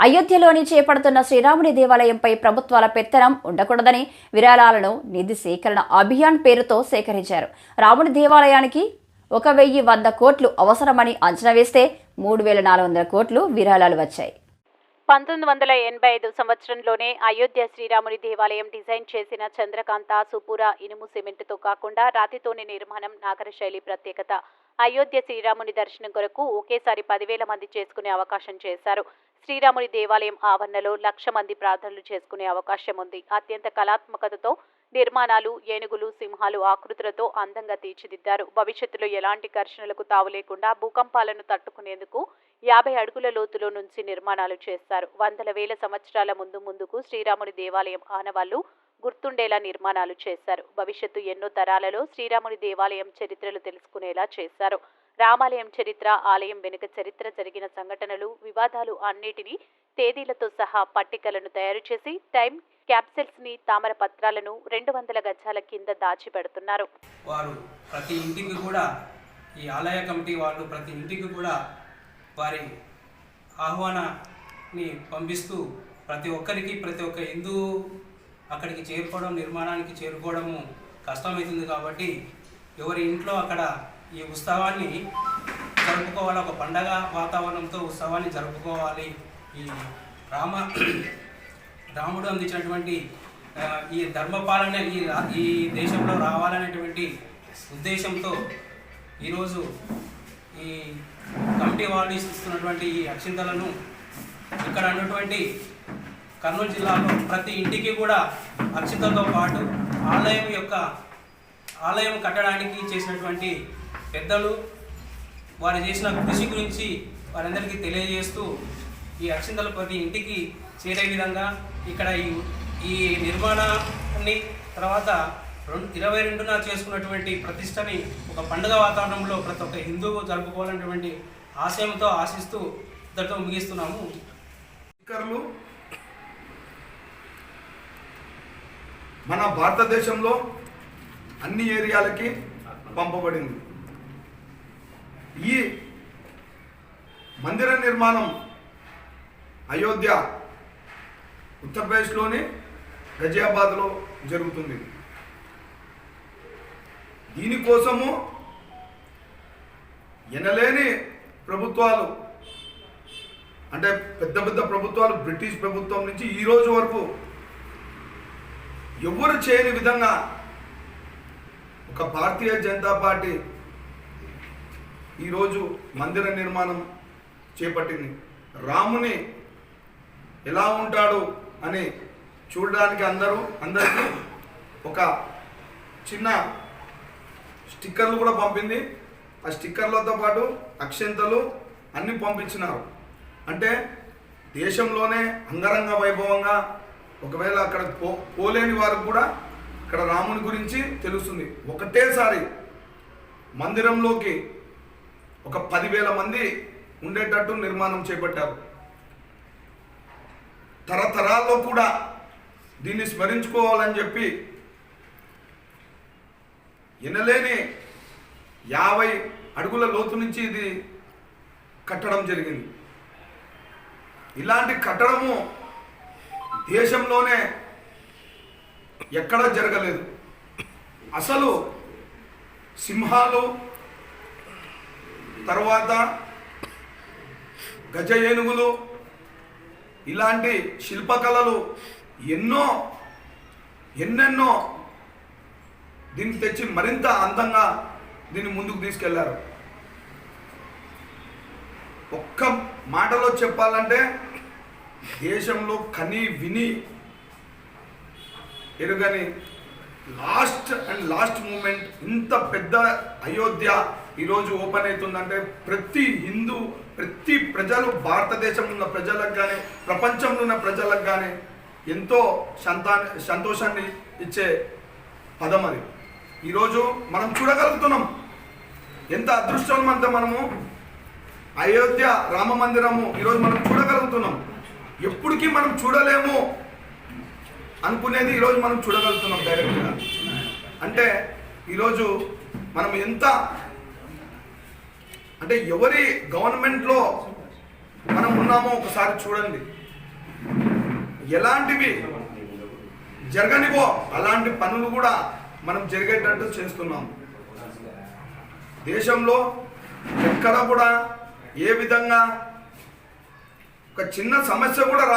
అయోధ్యలోని చేపడుతున్న శ్రీరాముని దేవాలయంపై ప్రభుత్వాల పెత్తనం ఉండకూడదని విరాళాలను నిధి సేకరణ అభియాన్ పేరుతో సేకరించారు. రాముని దేవాలయానికి ఒక వెయ్యి వంద కోట్లు అవసరమని అంచనా వేస్తే మూడు వేల నాలుగు వందల కోట్లు విరాళాలు వచ్చాయి. పంతొమ్మిది వందల ఎనభై ఐదు సంవత్సరంలోనే అయోధ్య శ్రీరాముని దేవాలయం డిజైన్ చేసిన చంద్రకాంత సుపూర ఇనుము సిమెంటుతో కాకుండా రాతితోని నిర్మాణం నాగర శైలి ప్రత్యేకత. అయోధ్య శ్రీరాముని దర్శనం కొరకు ఒకేసారి పదివేల మంది చేసుకునే అవకాశం చేశారు. శ్రీరాముని దేవాలయం ఆవరణలో లక్ష మంది ప్రార్థనలు చేసుకునే అవకాశం ఉంది. అత్యంత కళాత్మకతతో నిర్మాణాలు ఏనుగులు సింహాలు ఆకృతులతో అందంగా తీర్చిదిద్దారు. భవిష్యత్తులో ఎలాంటి ఘర్షణలకు తావు లేకుండా భూకంపాలను తట్టుకునేందుకు యాభై అడుగుల లోతులో నుంచి నిర్మాణాలు చేస్తారు. వందల వేల సంవత్సరాల ముందు ముందుకు శ్రీరాముని దేవాలయం ఆనవాళ్ళు గుర్తుండేలా నిర్మాణాలు చేశారు. భవిష్యత్తు ఎన్నో తరాలలో శ్రీరాముని దేవాలయం చరిత్రలు తెలుసుకునేలా చేశారు. రామాలయం చరిత్ర ఆలయం వెనుక చరిత్ర జరిగిన సంఘటనలు వివాదాలు అన్నిటినీ తేదీలతో సహా పట్టికలను తయారు చేసి టైం క్యాప్సెల్స్ని తామర పత్రాలను రెండు వందల గజాల కింద దాచిపెడుతున్నారు. వారు ప్రతి ఇంటికి కూడా ఈ ఆలయ కమిటీ వాళ్ళు ప్రతి ఇంటికి కూడా వారి ఆహ్వానాన్ని పంపిస్తూ ప్రతి ఒక్కరికి ప్రతి ఒక్క హిందూ అక్కడికి చేరుకోవడం నిర్మాణానికి చేరుకోవడము కష్టమవుతుంది కాబట్టి ఎవరి ఇంట్లో అక్కడ ఈ ఉత్సవాన్ని జరుపుకోవాలి. ఒక పండగ వాతావరణంతో ఉత్సవాన్ని జరుపుకోవాలి. ఈ రామ రాముడు అందించినటువంటి ఈ ధర్మపాలన ఈ ఈ దేశంలో రావాలనేటువంటి ఉద్దేశంతో ఈరోజు ఈ కమిటీ వాళ్ళు ఇస్తున్నటువంటి ఈ అక్షింతలను ఇక్కడ ఉన్నటువంటి కర్నూలు జిల్లాలో ప్రతి ఇంటికి కూడా అక్షింతలతో పాటు ఆలయం యొక్క ఆలయం కట్టడానికి చేసినటువంటి పెద్దలు వారు చేసిన కృషి గురించి వారందరికీ తెలియజేస్తూ ఈ అక్షింతలు ప్రతి ఇంటికి చేరే విధంగా ఇక్కడ ఈ ఈ నిర్మాణాన్ని తర్వాత రెండు ఇరవై రెండున చేసుకున్నటువంటి ప్రతిష్టని ఒక పండుగ వాతావరణంలో ప్రతి ఒక్క హిందువు జరుపుకోవాలన్నటువంటి ఆశయంతో ఆశిస్తూ ఇద్దరితో ముగిస్తున్నాము. స్పీకర్లు మన భారతదేశంలో అన్ని ఏరియాలకి పంపబడింది. ఈ మందిర నిర్మాణం అయోధ్య ఉత్తరప్రదేశ్లోని గజియాబాద్లో జరుగుతుంది. దీనికోసము ఎనలేని ప్రభుత్వాలు అంటే పెద్ద పెద్ద ప్రభుత్వాలు బ్రిటిష్ ప్రభుత్వం నుంచి ఈ రోజు వరకు ఎవరు చేయని విధంగా ఒక భారతీయ జనతా పార్టీ ఈరోజు మందిర నిర్మాణం చేపట్టింది. రాముని ఎలా ఉంటాడు అని చూడడానికి అందరూ అందరికీ ఒక చిన్న స్టిక్కర్లు కూడా పంపింది. ఆ స్టిక్కర్లతో పాటు అక్షంతలు అన్నీ పంపించినారు. అంటే దేశంలోనే అంగరంగ వైభవంగా ఒకవేళ అక్కడ పో పోలేని వారికి కూడా ఇక్కడ రాముని గురించి తెలుస్తుంది. ఒకటేసారి మందిరంలోకి ఒక పదివేల మంది ఉండేటట్టు నిర్మాణం చేపట్టారు. తరతరాల్లో కూడా దీన్ని స్మరించుకోవాలని చెప్పి ఎనలేని యాభై అడుగుల లోతు నుంచి ఇది కట్టడం జరిగింది. ఇలాంటి కట్టడము దేశంలోనే ఎక్కడా జరగలేదు. అసలు సింహాలు తర్వాత గజ ఏనుగులు ఇలాంటి శిల్పకళలు ఎన్నో ఎన్నెన్నో దీన్ని తెచ్చి మరింత అందంగా దీన్ని ముందుకు తీసుకెళ్ళారు. ఒక్క మాటలో చెప్పాలంటే దేశంలో కని విని ఎరుగని లాస్ట్ అండ్ లాస్ట్ మూమెంట్ ఇంత పెద్ద అయోధ్య ఈరోజు ఓపెన్ అవుతుందంటే ప్రతి హిందూ ప్రతి ప్రజలు భారతదేశంలో ఉన్న ప్రజలకు కానీ ప్రపంచంలో ఉన్న ప్రజలకు కానీ ఎంతో సంతా సంతోషాన్ని ఇచ్చే పదం అది. ఈరోజు మనం చూడగలుగుతున్నాం ఎంత అదృష్టవంతం మనము అయోధ్య రామ మందిరము ఈరోజు మనం చూడగలుగుతున్నాం. ఎప్పటికీ మనం చూడలేము అనుకునేది ఈరోజు మనం చూడగలుగుతున్నాం డైరెక్ట్గా. అంటే ఈరోజు మనం ఎంత అంటే ఎవరి గవర్నమెంట్లో మనం ఉన్నామో ఒకసారి చూడండి. ఎలాంటివి జరగనివో అలాంటి పనులు కూడా మనం జరిగేటట్టు చేస్తున్నాం. దేశంలో ఎక్కడ కూడా ఏ విధంగా ఒక చిన్న సమస్య కూడా